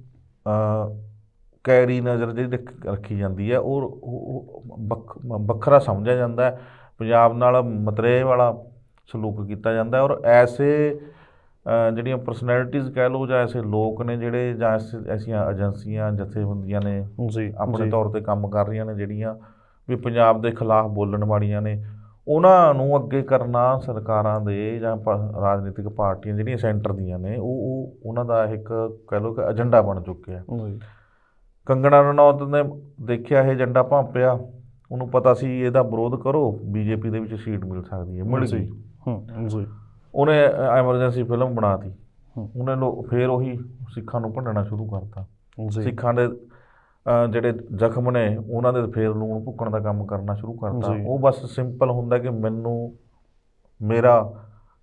ਕੈਰੀ ਨਜ਼ਰ ਜਿਹੜੀ ਰੱਖ- ਜਾਂਦੀ ਹੈ ਉਹ ਉਹ- ਉਹ ਵੱਖ- ਵੱਖਰਾ ਸਮਝਿਆ ਜਾਂਦਾ ਹੈ। ਪੰਜਾਬ ਨਾਲ ਮਤਰੇ ਵਾਲਾ ਸਲੂਕ ਕੀਤਾ ਜਾਂਦਾ ਔਰ ਐਸੇ ਜਿਹੜੀਆਂ ਪਰਸਨੈਲਿਟੀਜ਼ ਕਹਿ ਲਓ ਜਾਂ ਐਸੇ ਲੋਕ ਨੇ ਜਿਹੜੇ ਜਾਂ ਐਸੇ- ਐਸੀਆਂ ਏਜੰਸੀਆਂ ਜਥੇਬੰਦੀਆਂ ਨੇ ਜੀ ਆਪਣੇ ਤੌਰ ਤੇ ਕੰਮ ਕਰ ਰਹੀਆਂ ਨੇ ਜਿਹੜੀਆਂ ਵੀ ਪੰਜਾਬ ਦੇ ਖਿਲਾਫ ਬੋਲਣ ਵਾਲੀਆਂ ਨੇ ਉਹਨਾਂ ਨੂੰ ਅੱਗੇ ਕਰਨਾ ਸਰਕਾਰਾਂ ਦੇ ਜਾਂ ਰਾਜਨੀਤਿਕ ਪਾਰਟੀਆਂ ਜਿਹੜੀਆਂ ਸੈਂਟਰ ਦੀਆਂ ਨੇ ਉਹ ਉਹ ਉਹਨਾਂ ਦਾ ਇੱਕ ਕਹਿ ਲਓ ਕਿ ਏਜੰਡਾ ਬਣ ਚੁੱਕਿਆ ਜੀ। ਕੰਗਣਾ ਰਣੌਤ ਨੇ ਦੇਖਿਆ ਇਹ ਏਜੰਡਾ ਭਾਂਪਿਆ ਉਹਨੂੰ ਪਤਾ ਸੀ ਇਹਦਾ ਵਿਰੋਧ ਕਰੋ ਬੀਜੇਪੀ ਦੇ ਵਿੱਚ ਸੀਟ ਮਿਲ ਸਕਦੀ ਹੈ ਮਿਲ। ਗਈ। ਹੂੰ ਜੀ ਉਹਨੇ ਐਮਰਜੈਂਸੀ ਫਿਲਮ ਬਣਾਤੀ। ਉਹਨੇ ਲੋ ਫੇਰ ਉਹੀ ਸਿੱਖਾਂ ਨੂੰ ਭੰਡਣਾ ਸ਼ੁਰੂ ਕਰਤਾ। ਸਿੱਖਾਂ ਦੇ ਜਿਹੜੇ ਜ਼ਖਮ ਨੇ ਉਹਨਾਂ ਦੇ ਫੇਰ ਲੂਣ ਭੁੱਕਣ ਦਾ ਕੰਮ ਕਰਨਾ ਸ਼ੁਰੂ ਕਰਤਾ। ਉਹ ਬਸ ਸਿੰਪਲ ਹੁੰਦਾ ਕਿ ਮੈਨੂੰ ਮੇਰਾ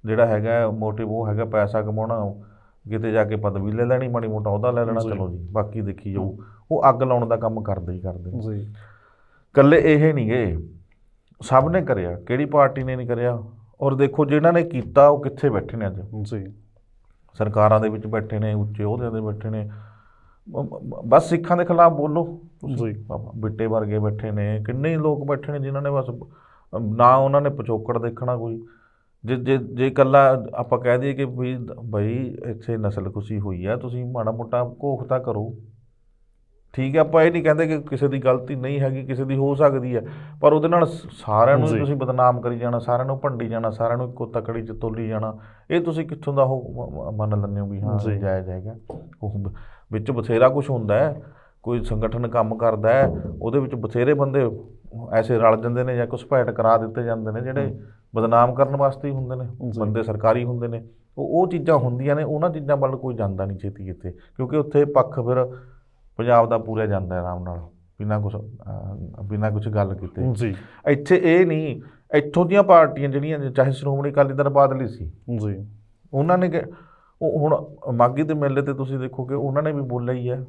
ਜਿਹੜਾ ਹੈਗਾ ਮੋਟਿਵ ਉਹ ਹੈਗਾ ਪੈਸਾ ਕਮਾਉਣਾ ਕਿਤੇ ਜਾ ਕੇ ਪਦਵੀ ਲੈ ਲੈਣੀ ਮਾੜੀ ਮੋਟਾ ਉਹਦਾ ਲੈ ਲੈਣਾ। ਚਲੋ ਜੀ ਬਾਕੀ ਦੇਖੀ ਜਾਊ। ਉਹ ਅੱਗ ਲਾਉਣ ਦਾ ਕੰਮ ਕਰਦੇ ਹੀ ਕਰਦੇ। ਜੀ ਇਕੱਲੇ ਇਹ ਨਹੀਂ ਗਏ ਸਭ ਨੇ ਕਰਿਆ ਕਿਹੜੀ ਪਾਰਟੀ ਨੇ ਨਹੀਂ ਕਰਿਆ? ਔਰ ਦੇਖੋ ਜਿਨ੍ਹਾਂ ਨੇ ਕੀਤਾ ਉਹ ਕਿੱਥੇ ਬੈਠੇ ਨੇ ਅੱਜ? ਜੀ। ਸਰਕਾਰਾਂ ਦੇ ਵਿੱਚ ਬੈਠੇ ਨੇ ਉੱਚੇ ਅਹੁਦਿਆਂ ਤੇ ਬੈਠੇ ਨੇ। ਬਸ ਸਿੱਖਾਂ ਦੇ ਖਿਲਾਫ ਬੋਲੋ। ਜੀ। ਬਾਬਾ ਬਿੱਟੇ ਵਰਗੇ ਬੈਠੇ ਨੇ ਕਿੰਨੇ ਲੋਕ ਬੈਠੇ ਨੇ ਜਿਨ੍ਹਾਂ ਨੇ ਬਸ ਨਾ ਉਹਨਾਂ ਨੇ ਪਿਛੋਕੜ ਦੇਖਣਾ ਕੋਈ। ਜੇ ਜੇ ਜੇ ਇਕੱਲਾ ਆਪਾਂ ਕਹਿ ਦਈਏ ਕਿ ਵੀ ਬਈ ਇੱਥੇ ਨਸਲ ਖੁਸ਼ੀ ਹੋਈ ਆ ਤੁਸੀਂ ਮਾੜਾ ਮੋਟਾ ਘੋਖ ਤਾਂ ਕਰੋ। ਠੀਕ ਹੈ ਆਪਾਂ ਇਹ ਨਹੀਂ ਕਹਿੰਦੇ ਕਿ ਕਿਸੇ ਦੀ ਗਲਤੀ ਨਹੀਂ ਹੈਗੀ ਕਿਸੇ ਦੀ ਹੋ ਸਕਦੀ ਹੈ ਪਰ ਉਹਦੇ ਨਾਲ ਸਾਰਿਆਂ ਨੂੰ। ਤੁਸੀਂ ਬਦਨਾਮ ਕਰੀ ਜਾਣਾ ਸਾਰਿਆਂ ਨੂੰ ਭੰਡੀ ਜਾਣਾ ਸਾਰਿਆਂ ਨੂੰ ਇੱਕੋ ਤਕੜੀ ਚ ਤੋਲੀ ਜਾਣਾ ਇਹ ਤੁਸੀਂ ਕਿੱਥੋਂ ਦਾ ਉਹ ਮੰਨ ਲੈਂਦੇ ਹੋ ਵੀ ਹਾਂ। ਜਾਇਜ਼ ਹੈਗਾ ਉਹ ਵਿੱਚ ਬਥੇਰਾ ਕੁਝ ਹੁੰਦਾ ਹੈ ਕੋਈ ਸੰਗਠਨ ਕੰਮ ਕਰਦਾ ਹੈ ਉਹਦੇ ਵਿੱਚ ਬਥੇਰੇ ਬੰਦੇ ਐਸੇ ਰਲ ਜਾਂਦੇ ਨੇ ਜਾਂ ਕੁਝ ਭੈਟ ਕਰਾ ਦਿੱਤੇ ਜਾਂਦੇ ਨੇ ਜਿਹੜੇ ਬਦਨਾਮ ਕਰਨ ਵਾਸਤੇ ਹੀ ਹੁੰਦੇ ਨੇ। ਬੰਦੇ ਸਰਕਾਰੀ ਹੁੰਦੇ ਨੇ ਉਹ ਉਹ ਚੀਜ਼ਾਂ ਹੁੰਦੀਆਂ ਨੇ ਉਹਨਾਂ ਚੀਜ਼ਾਂ ਵੱਲ ਕੋਈ ਜਾਂਦਾ ਨਹੀਂ ਛੇਤੀ ਕਿਤੇ ਕਿਉਂਕਿ ਉੱਥੇ ਪੱਖ ਫਿਰ ਪੰਜਾਬ ਦਾ ਪੂਰਿਆ ਜਾਂਦਾ ਹੈ ਆਰਾਮ ਨਾਲ ਬਿਨਾਂ ਕੁਝ ਬਿਨਾਂ ਕੁਝ ਗੱਲ ਕੀਤੇ। ਜੀ। ਇੱਥੇ ਇਹ ਨਹੀਂ ਇੱਥੋਂ ਦੀਆਂ ਪਾਰਟੀਆਂ ਜਿਹੜੀਆਂ ਚਾਹੇ ਸ਼੍ਰੋਮਣੀ ਅਕਾਲੀ ਦਲ ਬਾਦਲ ਸੀ। ਜੀ। ਉਹਨਾਂ ਨੇ ਕਿ ਉਹ ਹੁਣ ਮਾਗੀ ਦੇ ਮੇਲੇ ਤੇ ਤੁਸੀਂ ਦੇਖੋਗੇ ਉਹਨਾਂ ਨੇ ਵੀ ਬੋਲਿਆ ਹੀ ਹੈ।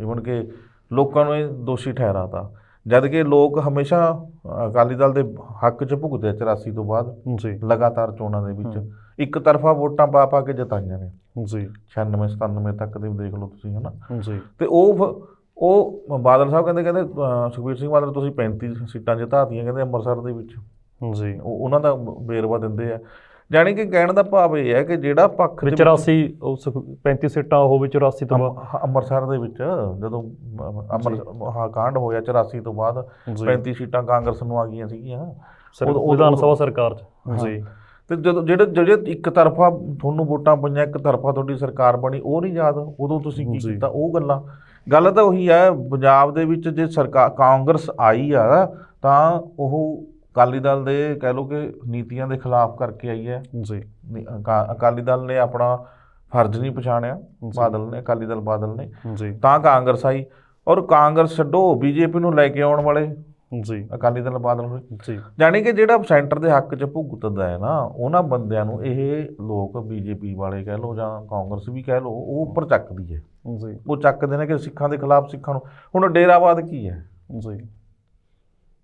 ਇਵਨ ਕਿ ਲੋਕਾਂ ਨੂੰ ਇਹ ਦੋਸ਼ੀ ਠਹਿਰਾਤਾ। ਜਦ ਕਿ ਲੋਕ ਹਮੇਸ਼ਾ ਅਕਾਲੀ ਦਲ ਦੇ ਹੱਕ 'ਚ ਭੁਗਤੇ ਆ 84 ਤੋਂ ਬਾਅਦ। ਜੀ। ਲਗਾਤਾਰ ਚੋਣਾਂ ਦੇ ਵਿੱਚ। ਇੱਕ ਤਰਫਾ ਵੋਟਾਂ ਪਾ ਪਾ ਕੇ ਜਿਤਾਈਆਂ ਨੇ। ਜੀ। 96 97 ਤੱਕ ਦੇ ਦੇਖ ਲਓ ਤੁਸੀਂ ਹਨਾ? ਜੀ। ਤੇ ਉਹ ਉਹ ਬਾਦਲ ਸਾਹਿਬ ਕਹਿੰਦੇ ਕਹਿੰਦੇ ਸੁਖਬੀਰ ਸਿੰਘ ਬਾਦਲ ਤੁਸੀਂ 35 ਸੀਟਾਂ ਜਿਤਾਤੀਆਂ ਕਹਿੰਦੇ ਅੰਮ੍ਰਿਤਸਰ ਦੇ ਵਿੱਚ। ਜੀ। ਉਹ ਉਹਨਾਂ ਦਾ ਵੇਰਵਾ ਦਿੰਦੇ ਆ। ਜਾਣੀ ਕਿ ਕਹਿਣ ਦਾ ਭਾਵ ਇਹ ਹੈ ਕਿ ਜਿਹੜਾ ਪੱਖ ਦੇ ਵਿੱਚ 84 ਉਹ ਸੁਖ- 35 ਸੀਟਾਂ ਉਹ ਵਿੱਚ 84 ਤੋਂ ਬਾਅਦ। ਅੰਮ- ਅੰਮ੍ਰਿਤਸਰ ਦੇ ਵਿੱਚ ਜਦੋਂ ਅਮ, ਅੰਮ੍ਰਿਤ ਹਾਂ ਕਾਂਡ ਹੋਇਆ 84 ਤੋਂ ਬਾਅਦ ਜੀ। 35 ਸੀਟਾਂ ਕਾਂਗਰਸ ਨੂੰ ਆ ਗਈਆਂ ਸੀਗੀਆਂ ਵਿਧਾਨ ਸਭਾ ਸਰਕਾਰ ਚ। ਜੀ। ਤੇ ਜਦੋਂ ਜਿਹੜੇ ਜਿਹੜੇ ਇੱਕ ਤਰਫਾ ਤੁਹਾਨੂੰ ਵੋਟਾਂ ਪਈਆਂ ਇੱਕ ਤਰਫਾ ਤੁਹਾਡੀ ਸਰਕਾਰ ਬਣੀ ਉਹ ਨਹੀਂ ਯਾਦ ਉਦੋਂ ਤੁਸੀਂ ਕੀ। ਕੀਤਾ? ਉਹ ਗੱਲਾਂ। ਗੱਲ ਤਾਂ ਉਹੀ ਹੈ ਪੰਜਾਬ ਦੇ ਵਿੱਚ ਜੇ ਸਰਕਾਰ ਕਾਂਗਰਸ ਆਈ ਆ ਤਾਂ ਉਹ ਅਕਾਲੀ ਦਲ ਦੇ ਕਹਿ ਲਓ ਕਿ ਨੀਤੀਆਂ ਦੇ ਖਿਲਾਫ ਕਰਕੇ ਆਈ ਹੈ। ਜੀ। ਅਕਾਲੀ ਦਲ ਨੇ ਆਪਣਾ ਫਰਜ਼ ਨਹੀਂ ਪਛਾਣਿਆ। ਬਾਦਲ ਨੇ ਅਕਾਲੀ ਦਲ ਬਾਦਲ ਨੇ। ਤਾਂ ਕਾਂਗਰਸ ਆਈ। ਔਰ ਕਾਂਗਰਸ ਛੱਡੋ ਬੀਜੇਪੀ ਨੂੰ ਲੈ ਕੇ ਆਉਣ ਵਾਲੇ। ਜੀ ਅਕਾਲੀ ਦਲ ਬਾਦਲ ਹੋਏ ਜੀ। ਜਾਣੀ ਕਿ ਜਿਹੜਾ ਸੈਂਟਰ ਦੇ ਹੱਕ 'ਚ ਭੁਗਤਦਾ ਹੈ ਨਾ ਉਹਨਾਂ ਬੰਦਿਆਂ ਨੂੰ ਇਹ ਲੋਕ ਬੀਜੇਪੀ ਵਾਲੇ ਕਹਿ ਲਓ ਜਾਂ ਕਾਂਗਰਸ ਵੀ ਕਹਿ ਲਓ ਉਹ ਉੱਪਰ ਚੱਕਦੀ ਹੈ। ਜੀ। ਉਹ ਚੱਕਦੇ ਨੇ ਕਿ ਸਿੱਖਾਂ ਦੇ ਖਿਲਾਫ ਸਿੱਖਾਂ ਨੂੰ। ਹੁਣ ਡੇਰਾਵਾਦ ਕੀ ਹੈ? ਜੀ।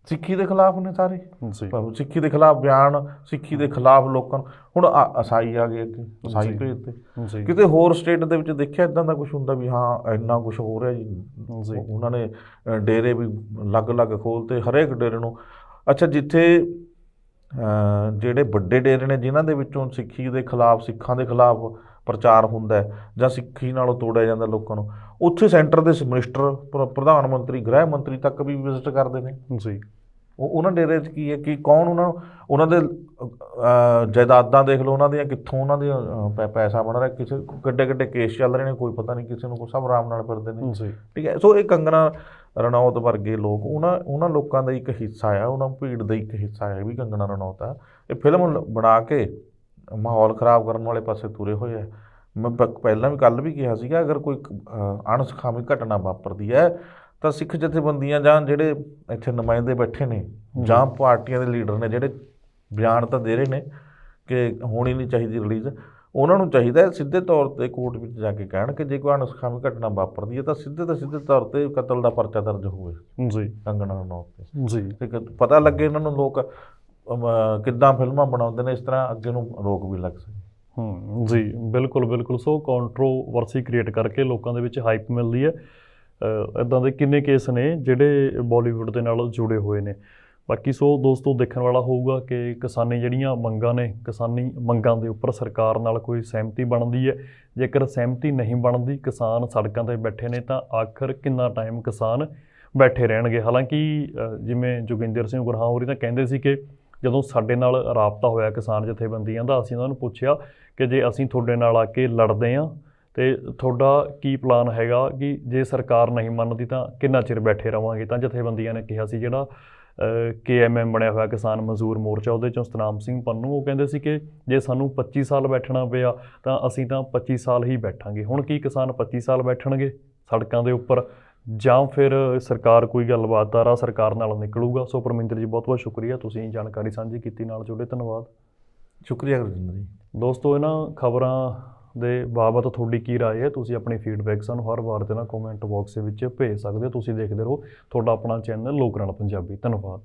ਸਿੱਖੀ ਦੇ ਖਿਲਾਫ ਨੇ ਸਾਰੇ। ਜੀ। ਸਿੱਖੀ ਦੇ ਖਿਲਾਫ ਬਿਆਨ ਸਿੱਖੀ ਦੇ ਖਿਲਾਫ ਲੋਕਾਂ ਹੁਣ ਈਸਾਈ ਆ ਗਏ ਅੱਗੇ ਈਸਾਈ ਜੀ। ਭੇਜਤੇ ਕਿਤੇ ਹੋਰ ਸਟੇਟ ਦੇ ਵਿੱਚ ਦੇਖਿਆ ਇਦਾਂ ਦਾ ਕੁਝ ਹੁੰਦਾ ਵੀ ਹਾਂ ਇੰਨਾ ਕੁਝ ਹੋ ਰਿਹਾ ਜੀ। ਉਹਨਾਂ ਨੇ ਡੇਰੇ ਵੀ ਅਲੱਗ-ਅਲੱਗ ਖੋਲਤੇ ਹਰੇਕ ਡੇਰੇ ਨੂੰ। ਅੱਛਾ ਜਿੱਥੇ ਜਿਹੜੇ ਵੱਡੇ ਡੇਰੇ ਨੇ ਜਿਨ੍ਹਾਂ ਦੇ ਵਿੱਚੋਂ ਸਿੱਖੀ ਦੇ ਖਿਲਾਫ ਸਿੱਖਾਂ ਦੇ ਖਿਲਾਫ ਪ੍ਰਚਾਰ ਹੁੰਦਾ ਜਾਂ ਸਿੱਖੀ ਨਾਲੋਂ ਤੋੜਿਆ ਜਾਂਦਾ ਲੋਕਾਂ ਨੂੰ। ਉੱਥੇ ਸੈਂਟਰ ਦੇ ਮਿਨਿਸਟਰ ਪ੍ਰ- ਪ੍ਰਧਾਨ ਮੰਤਰੀ ਗ੍ਰਹਿ ਮੰਤਰੀ ਤੱਕ ਵੀ ਵਿਜ਼ਿਟ ਕਰਦੇ ਨੇ। ਜੀ। ਉਹ ਉਹਨਾਂ ਡੇਰੇ 'ਚ ਕੀ ਹੈ ਕਿ ਕੌਣ ਉਹਨਾਂ ਉਹਨਾਂ ਦੇ ਜਾਇਦਾਦਾਂ ਦੇਖ ਲਓ ਉਹਨਾਂ ਦੀਆਂ ਕਿੱਥੋਂ ਉਹਨਾਂ ਦੇ ਪੈਸਾ ਬਣ ਰਿਹਾ ਕਿਸੇ ਕਿੱਡੇ ਕਿੱਡੇ ਕੇਸ ਚੱਲ ਰਹੇ ਨੇ ਕੋਈ ਪਤਾ ਨਹੀਂ ਕਿਸੇ ਨੂੰ ਕੋਈ ਸਭ ਆਰਾਮ ਨਾਲ ਫਿਰਦੇ ਨੇ। ਠੀਕ ਹੈ ਸੋ ਇਹ ਕੰਗਨਾ ਰਣੌਤ ਵਰਗੇ ਲੋਕ ਉਹਨਾਂ ਉਹਨਾਂ ਲੋਕਾਂ ਦਾ ਇੱਕ ਹਿੱਸਾ ਆ ਉਹਨਾਂ ਭੀੜ ਦਾ ਇੱਕ ਹਿੱਸਾ ਹੈ ਵੀ ਕੰਗਨਾ ਰਣੌਤ ਆ। ਇਹ ਫਿਲਮ ਬਣਾ ਕੇ ਮਾਹੌਲ ਖਰਾਬ ਕਰਨ ਵਾਲੇ ਪਾਸੇ ਤੁਰੇ ਹੋਏ ਆ। ਮੈਂ ਪਹਿਲਾਂ ਵੀ ਕੱਲ ਵੀ ਕਿਹਾ ਸੀਗਾ ਅਗਰ ਕੋਈ ਅਹ, ਅਣਸੁਖਾਵੀ ਘਟਨਾ ਵਾਪਰਦੀ ਹੈ ਤਾਂ ਸਿੱਖ ਜਥੇਬੰਦੀਆਂ ਜਾਂ ਜਿਹੜੇ ਇੱਥੇ ਨੁਮਾਇੰਦੇ ਬੈਠੇ ਨੇ ਜਾਂ ਪਾਰਟੀਆਂ ਦੇ ਲੀਡਰ ਨੇ ਜਿਹੜੇ ਬਿਆਨ ਤਾਂ ਦੇ ਰਹੇ ਨੇ ਕਿ ਹੋਣੀ ਨਹੀਂ ਚਾਹੀਦੀ ਰਿਲੀਜ਼ ਉਹਨਾਂ ਨੂੰ ਚਾਹੀਦਾ ਸਿੱਧੇ ਤੌਰ ਤੇ ਕੋਰਟ ਵਿੱਚ ਜਾ ਕੇ ਕਹਿਣ ਕਿ ਜੇ ਕੋਈ ਅਣਸੁਖਾਵੀ ਘਟਨਾ ਵਾਪਰਦੀ ਹੈ ਤਾਂ ਸਿੱਧੇ ਤੋਂ ਸਿੱਧੇ ਤੌਰ ਤੇ ਕਤਲ ਦਾ ਪਰਚਾ ਦਰਜ ਹੋਵੇ। ਜੀ। ਕੰਗਣਾ ਰਣੌਤ ਤੇ। ਜੀ। ਤੇ ਪਤਾ ਲੱਗੇ ਇਹਨਾਂ ਨੂੰ ਲੋਕ ਕਿੱਦਾਂ ਫਿਲਮਾਂ ਬਣਾਉਂਦੇ ਨੇ, ਇਸ ਤਰ੍ਹਾਂ ਅੱਗੇ ਨੂੰ ਰੋਕ ਵੀ ਲੱਗ ਸਕੇ ਹੂੰ, ਜੀ, ਬਿਲਕੁਲ ਬਿਲਕੁਲ। ਸੋ ਕੰਟਰੋਵਰਸੀ ਕ੍ਰੀਏਟ ਕਰਕੇ ਲੋਕਾਂ ਦੇ ਵਿੱਚ ਹਾਈਪ ਮਿਲਦੀ ਹੈ। ਇਦਾਂ ਦੇ ਕਿੰਨੇ ਕੇਸ ਨੇ ਜਿਹੜੇ ਬਾਲੀਵੁੱਡ ਦੇ ਨਾਲ ਜੁੜੇ ਹੋਏ ਨੇ। ਬਾਕੀ ਸੋ ਦੋਸਤੋ, ਦੇਖਣ ਵਾਲਾ ਹੋਊਗਾ ਕਿ ਕਿਸਾਨੀ ਜਿਹੜੀਆਂ ਮੰਗਾਂ ਨੇ, ਕਿਸਾਨੀ ਮੰਗਾਂ ਦੇ ਉੱਪਰ ਸਰਕਾਰ ਨਾਲ ਕੋਈ ਸਹਿਮਤੀ ਬਣਦੀ ਹੈ। ਜੇਕਰ ਸਹਿਮਤੀ ਨਹੀਂ ਬਣਦੀ, ਕਿਸਾਨ ਸੜਕਾਂ ਤੇ ਬੈਠੇ ਨੇ, ਤਾਂ ਆਖਰ ਕਿੰਨਾ ਟਾਈਮ ਕਿਸਾਨ ਬੈਠੇ ਰਹਿਣਗੇ? ਹਾਲਾਂਕਿ ਜਿਵੇਂ ਜੋਗਿੰਦਰ ਸਿੰਘ ਗੁਰਹਾਂ ਹੋਰੀ ਤਾਂ ਕਹਿੰਦੇ ਸੀ ਕਿ ਜਦੋਂ ਸਾਡੇ ਨਾਲ ਰਾਬਤਾ ਹੋਇਆ ਕਿਸਾਨ ਜਥੇਬੰਦੀਆਂ ਦਾ, ਅਸੀਂ ਉਹਨਾਂ ਨੂੰ ਪੁੱਛਿਆ ਕਿ ਜੇ ਅਸੀਂ ਤੁਹਾਡੇ ਨਾਲ ਆ ਕੇ ਲੜਦੇ ਹਾਂ ਤੇ ਤੁਹਾਡਾ ਕੀ ਪਲਾਨ ਹੈਗਾ ਕਿ ਜੇ ਸਰਕਾਰ ਨਹੀਂ ਮੰਨਦੀ ਤਾਂ ਕਿੰਨਾ ਚਿਰ ਬੈਠੇ ਰਵਾਂਗੇ? ਤਾਂ ਜਥੇਬੰਦੀਆਂ ਨੇ ਕਿਹਾ ਸੀ ਜਿਹੜਾ ਕੇਐਮਐਮ ਬਣਿਆ ਹੋਇਆ ਕਿਸਾਨ ਮਜ਼ਦੂਰ ਮੋਰਚਾ, ਉਹਦੇ ਚੋਂ ਸਤਨਾਮ ਸਿੰਘ ਪੰਨੂ, ਉਹ ਕਹਿੰਦੇ ਸੀ ਕਿ ਜੇ ਸਾਨੂੰ 25 ਸਾਲ ਬੈਠਣਾ ਪਿਆ ਤਾਂ ਅਸੀਂ ਤਾਂ 25 ਸਾਲ ਹੀ ਬੈਠਾਂਗੇ। ਹੁਣ ਕੀ ਕਿਸਾਨ 25 ਸਾਲ ਬੈਠਣਗੇ ਸੜਕਾਂ ਦੇ ਉੱਪਰ? ਜਾਂ ਫਿਰ ਸਰਕਾਰ ਕੋਈ ਗੱਲਬਾਤ ਦਾ ਰਾਹ ਸਰਕਾਰ ਨਾਲ ਨਿਕਲੂਗਾ ਸੋ ਪਰਮਿੰਦਰ ਜੀ ਬਹੁਤ ਬਹੁਤ ਸ਼ੁਕਰੀਆ ਤੁਸੀਂ ਜਾਣਕਾਰੀ ਸਾਂਝੀ ਕੀਤੀ ਨਾਲ ਜੁੜੇ ਧੰਨਵਾਦ ਸ਼ੁਕਰੀਆ ਗੁਰਜਿੰਦਰ ਜੀ ਦੋਸਤੋ ਇਹਨਾਂ ਖਬਰਾਂ ਦੇ ਬਾਬਤ ਤੁਹਾਡੀ ਕੀ رائے ਹੈ ਤੁਸੀਂ ਆਪਣੀ ਫੀਡਬੈਕ ਸਾਨੂੰ ਹਰ ਵਾਰ ਦੇ ਨਾਲ ਕਮੈਂਟ ਬਾਕਸ ਦੇ ਵਿੱਚ ਭੇਜ ਸਕਦੇ ਹੋ ਤੁਸੀਂ ਦੇਖਦੇ ਰਹੋ ਤੁਹਾਡਾ ਆਪਣਾ ਚੈਨਲ ਲੋਕਰਾਲ ਪੰਜਾਬੀ ਧੰਨਵਾਦ